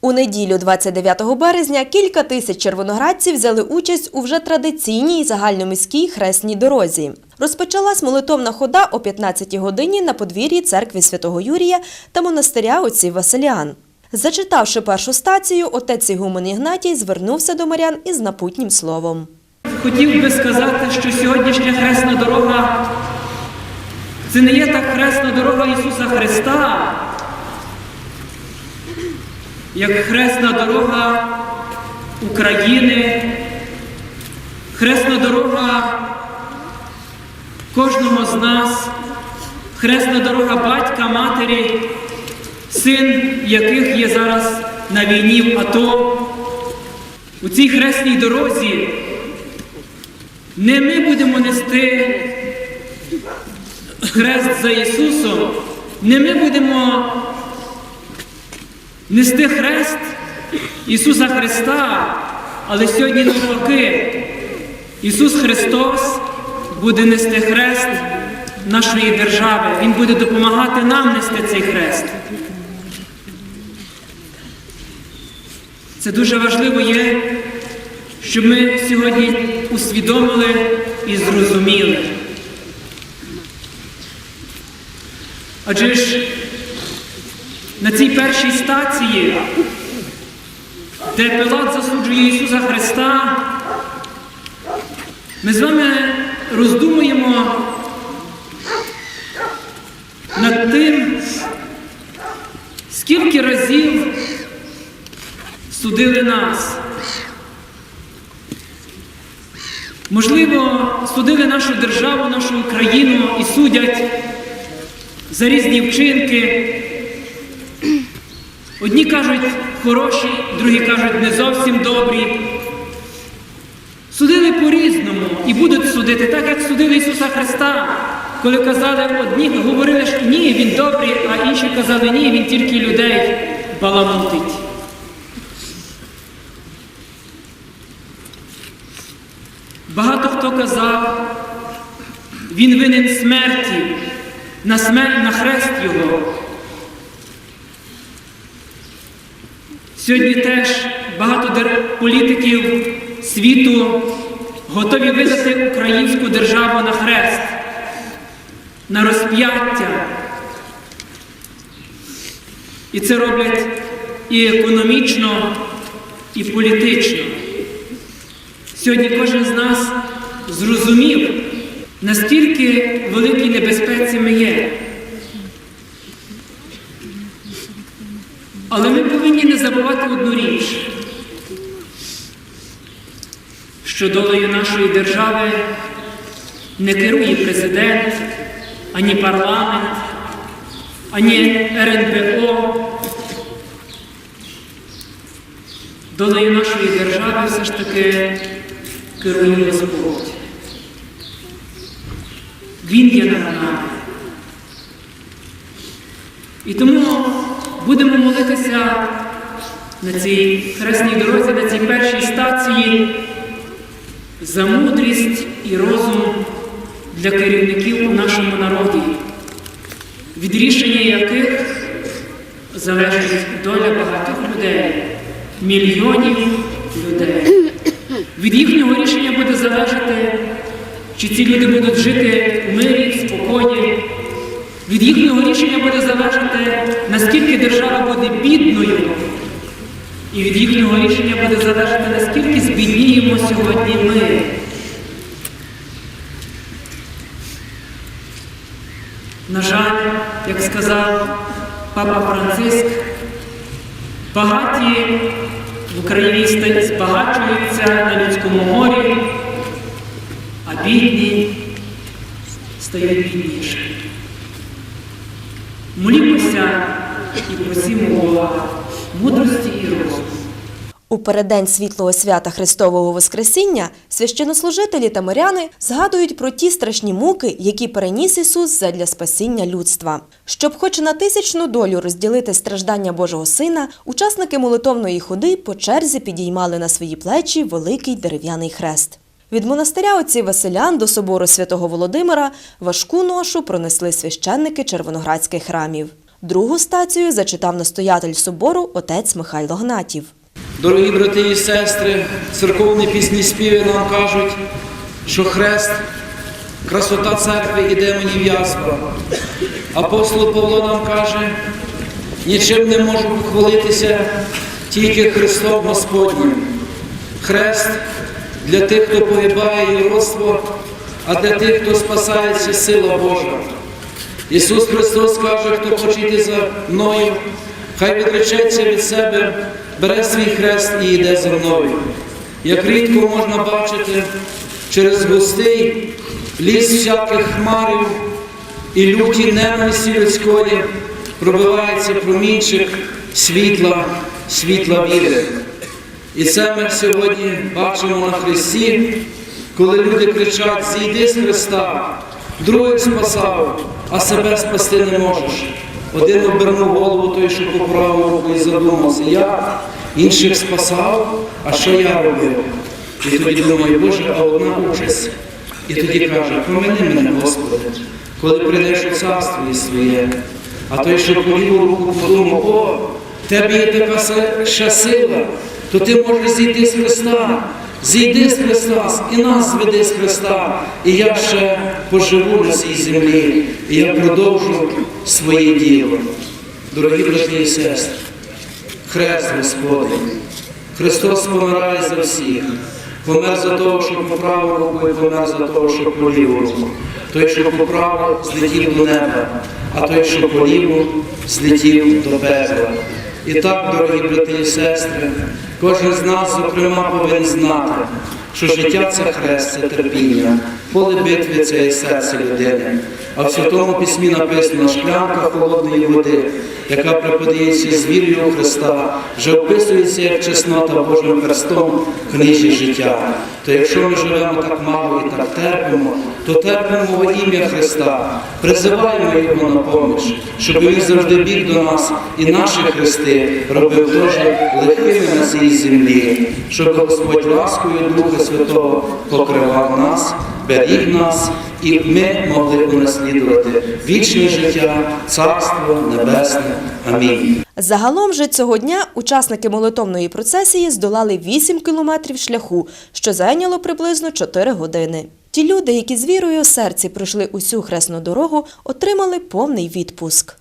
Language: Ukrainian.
У неділю, 29 березня, кілька тисяч червоноградців взяли участь у вже традиційній загальноміській хресній дорозі. Розпочалась молитовна хода о 15 годині на подвір'ї церкви святого Юрія та монастиря отців Василіан. Зачитавши першу стацію, отець Ігумен Ігнатій звернувся до морян із напутнім словом. Хотів би сказати, що сьогоднішня хресна дорога це не є так хресна дорога Ісуса Христа, як хресна дорога України, хресна дорога кожного з нас, хресна дорога батька, матері, син яких є зараз на війні в АТО. У цій хресній дорозі не ми будемо нести хрест за Ісусом, не ми будемо нести хрест Ісуса Христа, але сьогодні навпаки Ісус Христос буде нести хрест нашої держави. Він буде допомагати нам нести цей хрест. Це дуже важливо є, щоб ми сьогодні усвідомили і зрозуміли. Адже ж на цій першій стації, де Пилат засуджує Ісуса Христа, ми з вами роздумуємо над тим, скільки разів судили нас. Можливо, судили нашу державу, нашу Україну і судять за різні вчинки. Одні кажуть хороші, другі кажуть не зовсім добрі. Судили по-різному і будуть судити, так як судили Ісуса Христа, коли казали одні, говорили, що ні, Він добрий, а інші казали, ні, Він тільки людей баламутить. Багато хто казав, він винен смерті, на, смерть, на хрест його. Сьогодні теж багато політиків світу готові видати українську державу на хрест, на розп'яття. І це роблять і економічно, і політично. Сьогодні кожен з нас зрозумів, наскільки великій небезпеці ми є. Але ми повинні не забувати одну річ, що долею нашої держави не керує президент, ані парламент, ані РНБО. Долею нашої держави все ж таки керує Господь. Він є над нами. І тому будемо молитися на цій хресній дорозі, на цій першій стації за мудрість і розум для керівників у нашому народі, від рішення яких залежить доля багатьох людей, мільйонів людей. Від їхнього рішення буде залежати, чи ці люди будуть жити в мирі, спокої. Від їхнього рішення буде залежати, наскільки держава буде бідною. І від їхнього рішення буде залежати, наскільки збідніємо сьогодні ми. На жаль, як сказав папа Франциск, багаті в Україні збагачуються на людському морі, а бідні стають бідніші. Молімося і просимо Бога мудрості і розуму. У переддень світлого свята Христового Воскресіння священнослужителі та моряни згадують про ті страшні муки, які переніс Ісус задля спасіння людства. Щоб хоч на тисячну долю розділити страждання Божого Сина, учасники молитовної ходи по черзі підіймали на свої плечі великий дерев'яний хрест. Від монастиря отців Василян до собору святого Володимира важку ношу пронесли священники червоноградських храмів. Другу стацію зачитав настоятель собору отець Михайло Гнатів. Дорогі брати і сестри, церковні пісні співи нам кажуть, що хрест, красота церкви і демонів язва. Апостол Павло нам каже, нічим не можу похвалитися, тільки Христом Господнім. Хрест для тих, хто погибає і родство, а для тих, хто спасається сила Божа. Ісус Христос каже, хто хоче йти за мною, хай відречеться від себе, бере свій хрест і йде за мною. Як рідко можна бачити, через густий ліс всяких хмарів і люті ненависті людської пробивається промінчик світла, світла віри. І це ми сьогодні бачимо на Христі, коли люди кричать: зійди з Христа, других спасав, а себе спасти не можеш. Один обернув голову той, що по праву руку і задумався, я інших спасав, а що я робив? І тоді думаю, Боже, а одна участь. І тоді каже, помини мене, Господи, коли прийдеш у царство своє. А той, що по руку подумав, о, в тебе є така ще сила, то ти можеш зійти з Христа. Зійди з Христа і нас зведи з Христа, і я ще поживу на цій землі, і я продовжу своє діло. Дорогі брати і сестри, Хрест Господень, Христос помирає за всіх. Помер за того, що по праву руку, і помер за того, що по ліву руку. Той, що по праву, злетів до неба, а той, що по ліву, злетів до пекла. І так, дорогі брати і сестри, кожен з нас, зокрема, повинен знати, що життя це хрест, це терпіння, поле битви це і серце людини. А в Святому Письмі написано шклянка холодної води, яка преподається з вірою Христа, вже описується як чеснота Божим Христом в книжі життя. То якщо ми живемо так мало і так терпимо, то терпимо во ім'я Христа, призиваємо Його на поміч, щоб Він завжди біг до нас і наші хрести робив теж легкими на цій землі, щоб Господь ласкою Духа Святого покривав нас, беріг нас, і ми могли унаслідувати вічне життя, Царство Небесне. Амінь. Загалом же цього дня учасники молитовної процесії здолали 8 кілометрів шляху, що зайняло приблизно 4 години. Ті люди, які з вірою у серці пройшли усю хресну дорогу, отримали повний відпуск.